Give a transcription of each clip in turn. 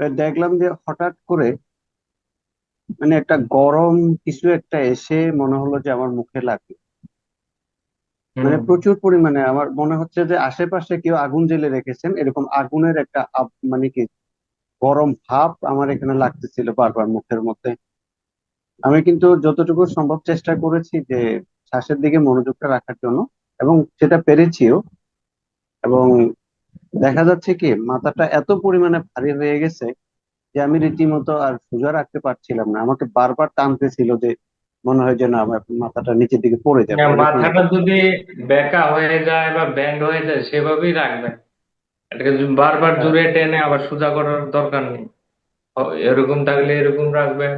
দেখলাম যে হঠাৎ করে মানে একটা গরম কিছু একটা এসে মনে হলো যে আমার মুখে লাগল মানে প্রচুর পরিমাণে আমার মনে হচ্ছে যে আশেপাশে কেউ আগুন জ্বেলে রেখেছেন এরকম আগুনের একটা মানে কি গরম ভাব আমার এখানে লাগতেছিল বারবার মুখের মধ্যে। আমি কিন্তু যতটুকু সম্ভব চেষ্টা করেছি যে শ্বাসের দিকে মনোযোগটা রাখার জন্য এবং সেটা পেরেছিও এবং দেখা যাচ্ছে কি মাথাটা এত পরিমাণে ভারী হয়ে গেছে যে আমি রীতিমতো আর সোজা রাখতে পারছিলাম না। আমাকে বারবার টানতেছিল যে মনে হয় যে না আমার মাথাটা নিচের দিকে পড়ে যাবে। মাথাটা যদি বেঁকা হয়ে যায় বা ব্যান্ড হয়ে যায় সেভাবেই রাখবেন এটাকে বারবার আহ, জুড়ে টেনে আবার সোজা করার দরকার নেই। এরকম থাকলে এরকম রাখবেন।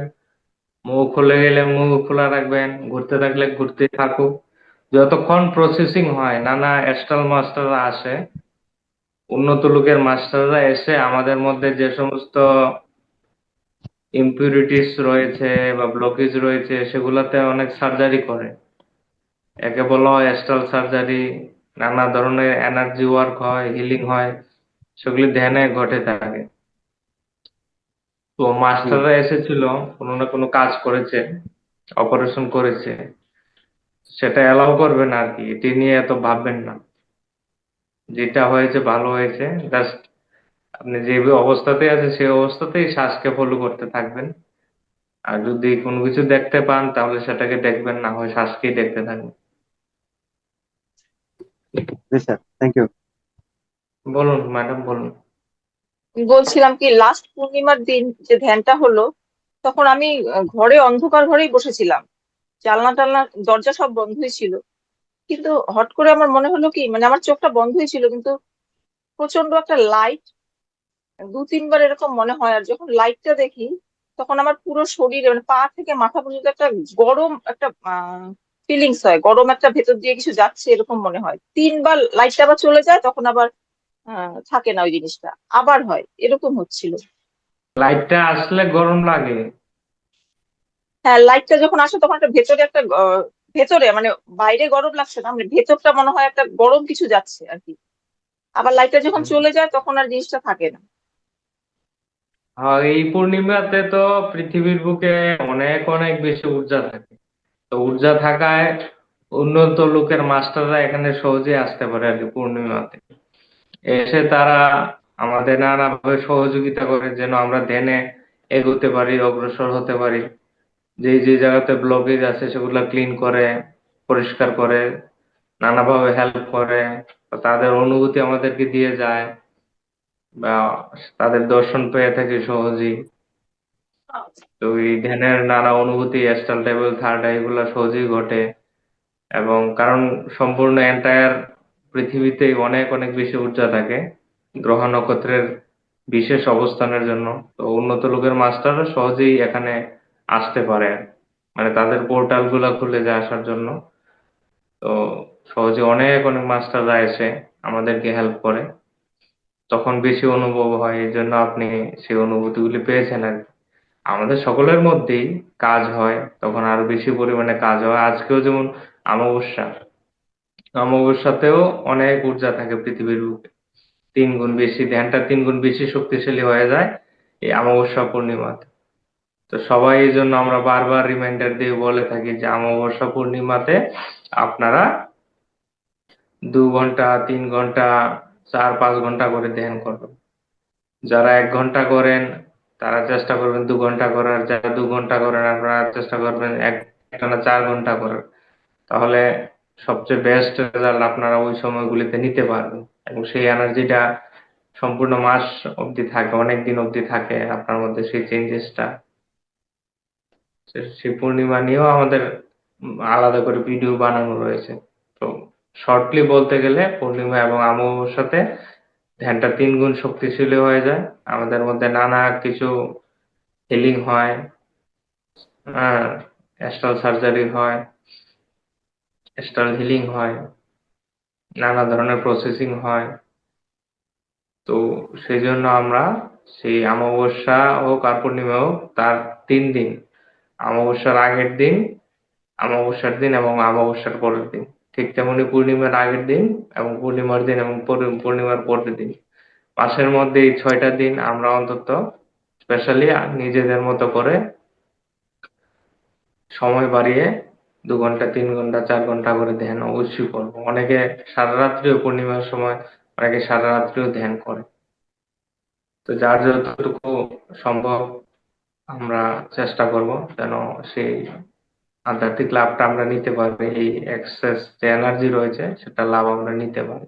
মুখ খুলে গেলে মুখ খোলা রাখবেন। ঘুরতে থাকলে ঘুরতে থাকুক। যতক্ষণ প্রসেসিং হয় নানা এস্টাল মাস্টাররা আসে উন্নত লোকের মাস্টাররা এসে আমাদের মধ্যে যে সমস্ত ইম্পিউরিটিস রয়েছে বা ব্লকেজ রয়েছে, সেগুলোতে অনেক সার্জারি করে। একে বলা হয় অ্যাস্ট্রাল সার্জারি নানা ধরনের এনার্জি ওয়ার্ক হয় হিলিং হয়, সেগুলি ধ্যানে ঘটে থাকে। তো মাস্টাররা এসেছিল, কোনো না কোনো কাজ করেছে অপারেশন করেছে। সেটা অ্যালাউ করবেন আর কি, এটি নিয়ে এত ভাববেন না। যেটা হয়েছে ভালো হয়েছে। জাস্ট আপনি যে অবস্থাতে আছে সেই অবস্থাতেই শ্বাসকে ফলো করতে থাকবেন। আর যদি কোনো কিছু দেখতে পান তাহলে সেটাকে দেখবেন না হয় শ্বাসকেই দেখতে থাকবেন। জি স্যার। থ্যাংক ইউ বলুন ম্যাডাম বলুন। বলছিলাম কি লাস্ট পূর্ণিমার দিন যে ধ্যানটা হলো তখন আমি ঘরে অন্ধকার ঘরেই বসেছিলাম। জানলা টালনা দরজা সব বন্ধই ছিল। কিন্তু হট করে আমার মনে হলো কি মানে আমার চোখটা বন্ধই ছিল কিন্তু প্রচণ্ড একটা লাইট দু তিনবার এরকম মনে হয় আর যখন লাইটটা দেখি তখন আমার পুরো শরীরে মানে পা থেকে মাথা পর্যন্ত একটা গরম একটা ফিলিংস হয় গরম একটা ভেতর দিয়ে কিছু যাচ্ছে এরকম মনে হয়। তিনবার লাইটটা আবার চলে যায় তখন আবার থাকে না ওই জিনিসটা আবার হয় এরকম হচ্ছিল। লাইটটা আসলে গরম লাগে। হ্যাঁ লাইটটা যখন আসে তখন একটা ভেতরে একটা ভেতরে মানে বাইরে গরম লাগছে না মানে ভেতরটা মনে হয় একটা গরম কিছু যাচ্ছে আর কি। আবার লাইটটা যখন চলে যায় তখন আর জিনিসটা থাকে না। হ্যাঁ এই পূর্ণিমাতে তো পৃথিবীর বুকে অনেক অনেক বেশি ঊর্জা থাকে। তো ঊর্জা থাকায় উন্নত লোকের মাস্টাররা এখানে সহজে আসতে পারে আর কি পূর্ণিমাতে। এসে তারা আমাদের নানাভাবে সহযোগিতা করে যেন আমরা ধ্যানে এগোতে পারি অগ্রসর হতে পারি। যে যে জায়গাতে ব্লকেজ আছে সেগুলো ক্লিন করে, পরিষ্কার করে, নানাভাবে হেল্প করে তাদের অনুভূতি আমাদেরকে দিয়ে যায়, বা তাদের দর্শন পেয়ে থাকি সহজেই। তো এই ধ্যানের নানা অনুভূতি অ্যাস্ট্রাল লেভেল থার্ড এগুলো সহজেই ঘটে। এবং কারণ সম্পূর্ণ এন্টায়ার পৃথিবীতে অনেক অনেক বেশি ঊর্জা থাকে গ্রহ নক্ষত্রের বিশেষ অবস্থানের জন্য। তো উন্নত লোকের মাস্টাররা সহজেই এখানে আসতে পারে। মানে তাদের পোর্টালগুলা খুলে যায় আসার জন্য। তো সহজে অনেক অনেক মাস্টাররা এসে আমাদেরকে হেল্প করে। তখন বেশি অনুভব হয়, এই জন্য আপনি সেই অনুভূতিগুলি পেয়েছেন আর। আমাদের সকলের মধ্যেই কাজ হয়, তখন আরও বেশি পরিমাণে কাজ হয়। আজকেও যেমন অমাবস্যা, অমাবস্যাতেও অনেক ঊর্জা থাকে পৃথিবীর বুকে। তিন গুণ বেশি, ধ্যানটা তিন গুণ বেশি শক্তিশালী হয়ে যায় এই অমাবস্যা পূর্ণিমাতে। তো সবাই এই জন্য আমরা বারবার রিমাইন্ডার দিয়ে বলে থাকি যে অমাবস্যা পূর্ণিমাতে আপনারা দু ঘণ্টা, তিন ঘণ্টা, চার, পাঁচ ঘণ্টা করে ধ্যান করবেন। যারা এক ঘণ্টা করেন, তারা চেষ্টা করবেন দু ঘণ্টা করার। যারা দু ঘণ্টা করেন, আপনারা চেষ্টা করবেন এক টানা চার ঘণ্টা করার। তাহলে সবচেয়ে বেস্ট রেজাল্ট আপনারা ওই সময়গুলিতে নিতে পারবেন। এবং সেই এনার্জিটা সম্পূর্ণ মাস অবধি থাকে, অনেক দিন অবধি থাকে আপনার মধ্যে সেই চেঞ্জেসটা সেই পূর্ণিমা নিয়েও আমাদের আলাদা করে ভিডিও বানানো রয়েছে। তো শর্টলি বলতে গেলে পূর্ণিমা এবং অমাবস্যাতে ধ্যানটা তিন গুণ শক্তিশালী হয়ে যায়। আমাদের মধ্যে নানা কিছু হিলিং হয় অ্যাস্ট্রাল সার্জারি হয় অ্যাস্ট্রাল হিলিং হয়, নানা ধরনের প্রসেসিং হয়। তো সেই জন্য আমরা সেই অমাবস্যা হোক আর পূর্ণিমা হোক তার তিন দিন অমাবস্যার আগের দিন, অমাবস্যার দিন এবং অমাবস্যার পরের দিন। ঠিক তেমনি পূর্ণিমার আগের দিন এবং পূর্ণিমার দিন এবং পূর্ণিমার পরের দিন। মাসের মধ্যে এই ছয়টা দিন আমরা অন্তত স্পেশালি নিজেদের মতো করে সময় বাড়িয়ে দু ঘণ্টা, তিন ঘণ্টা, চার ঘণ্টা করে ধ্যান অবশ্যই করব। অনেকে সারা রাত্রিও পূর্ণিমার সময়, অনেকে সারা রাত্রিও ধ্যান করে। তো যার যতটুকু সম্ভব আমরা চেষ্টা করব যেন সেই আধ্যাত্মিক লাভটা আমরা নিতে পারি, এই এক্সেস যে এনার্জি রয়েছে, সেটা লাভ আমরা নিতে পারি।